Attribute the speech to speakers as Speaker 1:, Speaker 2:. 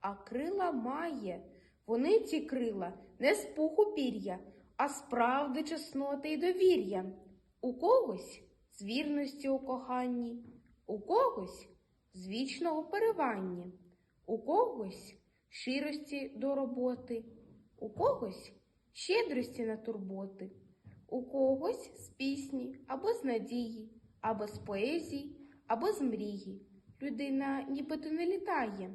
Speaker 1: а крила має. Вони ці крила не з пуху пір'я, а з правди, чесноти й довір'я. У когось з вірності у коханні, у когось з вічного перевання, у когось щирості до роботи, у когось щедрості на турботи, у когось з пісні або з надії, або з поезії, або з мрії. Людина нібито не літає,